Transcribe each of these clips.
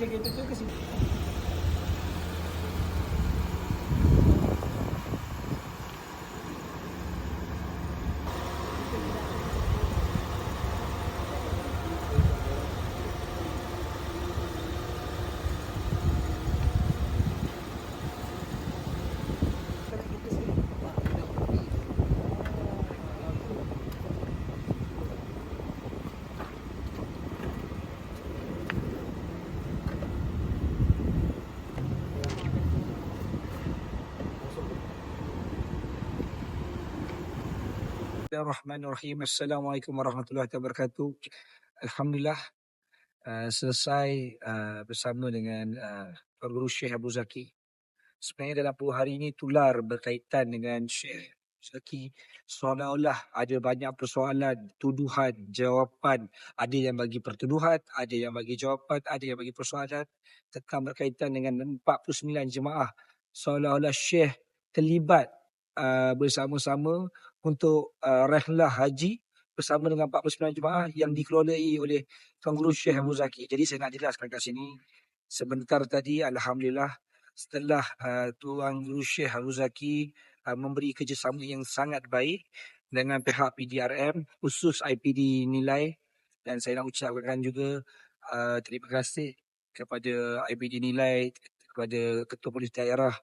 cheguei até que assim. Bismillahirrahmanirrahim. Assalamualaikum warahmatullahi wabarakatuh. Alhamdulillah uh, selesai uh, bersama dengan uh, Tuan Guru Syekh Abu Zaki. Sebenarnya dalam 10 hari ini tular berkaitan dengan Syekh Zaki seolah-olah ada banyak persoalan, tuduhan, jawapan. Ada yang bagi pertuduhan, ada yang bagi jawapan, ada yang bagi persoalan tentang berkaitan dengan 49 jemaah. Seolah-olah Syekh terlibat uh, bersama-sama untuk uh, rehlah haji bersama dengan 49 jemaah yang dikelolai oleh Tuan Guru Syekh Abu Zaki. Jadi saya nak jelaskan kat sini sebentar tadi Alhamdulillah setelah uh, Tuan Guru Syekh Abu Zaki uh, memberi kerjasama yang sangat baik dengan pihak PDRM khusus IPD nilai dan saya nak ucapkan juga uh, terima kasih kepada IPD nilai kepada Ketua Polis Daerah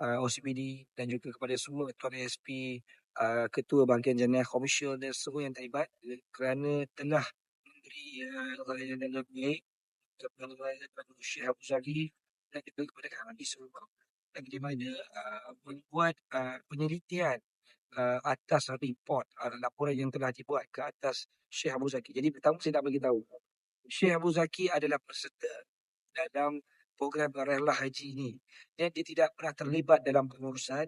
uh, OCPD dan juga kepada semua Tuan ASP uh, Ketua Bahagian Jenayah Komersial dan semua yang terlibat kerana telah memberi uh, layanan yang baik kepada kepada Syekh Abu Zaki dan juga kepada kami semua yang di mana uh, membuat uh, penelitian uh, atas report uh, laporan yang telah dibuat ke atas Syekh Abu Zaki. Jadi pertama saya nak bagi tahu Syekh Abu Zaki adalah peserta dalam program rehlah haji ini. Dan dia tidak pernah terlibat dalam pengurusan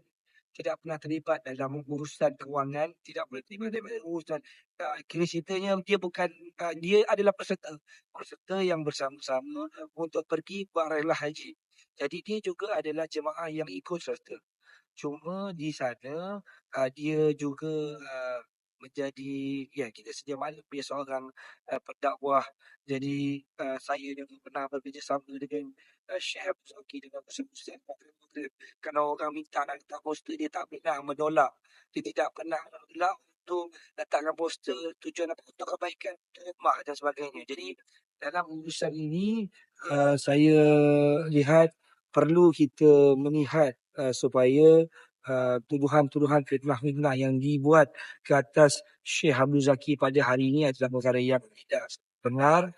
tidak pernah terlibat dalam urusan kewangan, tidak pernah terlibat dalam urusan uh, kira ceritanya dia bukan uh, dia adalah peserta peserta yang bersama-sama untuk pergi buat rehlah haji. Jadi dia juga adalah jemaah yang ikut serta. Cuma di sana uh, dia juga uh, menjadi ya kita sedia maklum dia seorang uh, pendakwah. Jadi uh, saya juga pernah bekerjasama dengan uh, Syekh Abu Zaki dengan Muhammad Kalau orang minta nak letak poster dia tak pernah menolak. Dia tidak pernah menolak untuk letakkan poster tujuan apa untuk kebaikan umat dan sebagainya. Jadi dalam urusan ini uh, saya lihat perlu kita melihat uh, supaya uh, tuduhan-tuduhan fitnah-fitnah yang dibuat ke atas Syekh Abdul Zaki pada hari ini adalah perkara yang tidak benar.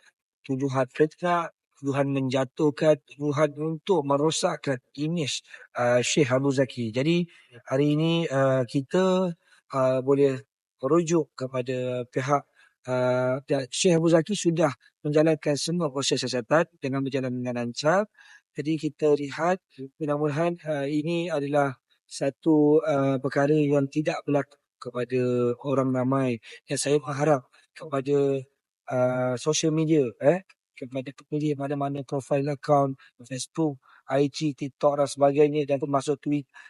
Tuduhan fitnah, tuduhan menjatuhkan, tuduhan untuk merosakkan imej uh, Syekh Abdul Zaki. Jadi hari ini uh, kita uh, boleh merujuk kepada pihak Uh, Syekh Abu Zaki sudah menjalankan semua proses siasatan dengan berjalan dengan lancar. Jadi kita lihat mudah-mudahan uh, ini adalah satu uh, perkara yang tidak berlaku kepada orang ramai. Yang saya berharap kepada uh, social media, eh, kepada pemilih mana-mana profile account, Facebook, IG, TikTok dan sebagainya dan termasuk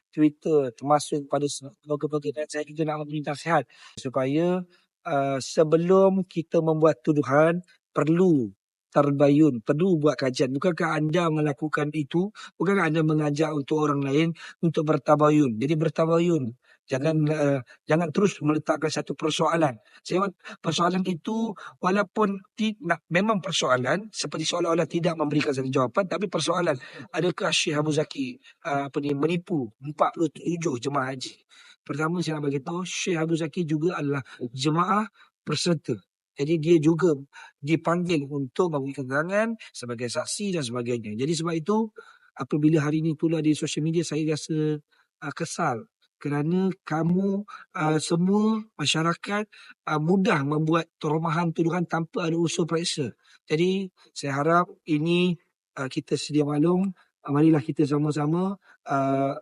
Twitter, termasuk pada blogger-blogger dan saya juga nak memberi nasihat supaya uh, sebelum kita membuat tuduhan perlu terbayun, perlu buat kajian. Bukankah anda melakukan itu? Bukankah anda mengajak untuk orang lain untuk bertabayun? Jadi bertabayun. Jangan uh, jangan terus meletakkan satu persoalan. Saya persoalan itu walaupun tidak memang persoalan seperti seolah-olah tidak memberikan satu jawapan tapi persoalan adakah Syekh Abu Zaki uh, apa ni menipu 47 jemaah haji. Pertama saya nak bagi tahu Syekh Abu Zaki juga adalah jemaah peserta jadi dia juga dipanggil untuk memberi keterangan sebagai saksi dan sebagainya. Jadi sebab itu apabila hari ini tulah di sosial media saya rasa uh, kesal kerana kamu uh, semua masyarakat uh, mudah membuat teromahan tuduhan tanpa ada unsur periksa. Jadi saya harap ini uh, kita sedia maklum uh, marilah kita sama-sama uh,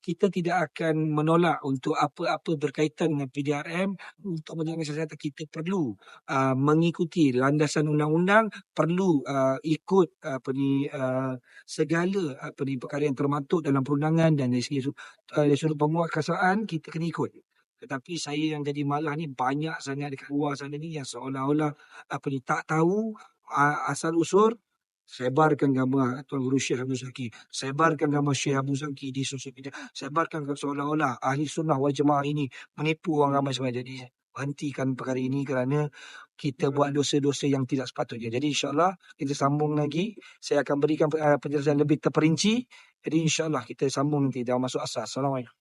kita tidak akan menolak untuk apa-apa berkaitan dengan PDRM untuk menjaga kesihatan kita perlu uh, mengikuti landasan undang-undang perlu uh, ikut uh, apa ni uh, segala apa ni perkara yang termaktub dalam perundangan dan dari segi dari sudut penguatkuasaan kita kena ikut. Tetapi saya yang jadi malah ni banyak sangat dekat luar sana ni yang seolah-olah apa ni tak tahu uh, asal usul sebarkan gambar Tuan Guru Syekh Abdul Zaki, sebarkan gambar Syekh Abdul Zaki di sosial media, sebarkan seolah-olah ahli sunnah wal jemaah ini menipu orang ramai sebenarnya. Jadi hentikan perkara ini kerana kita buat dosa-dosa yang tidak sepatutnya. Jadi insyaAllah kita sambung lagi. Saya akan berikan uh, penjelasan lebih terperinci. Jadi insyaAllah kita sambung nanti dalam masuk asas. Assalamualaikum.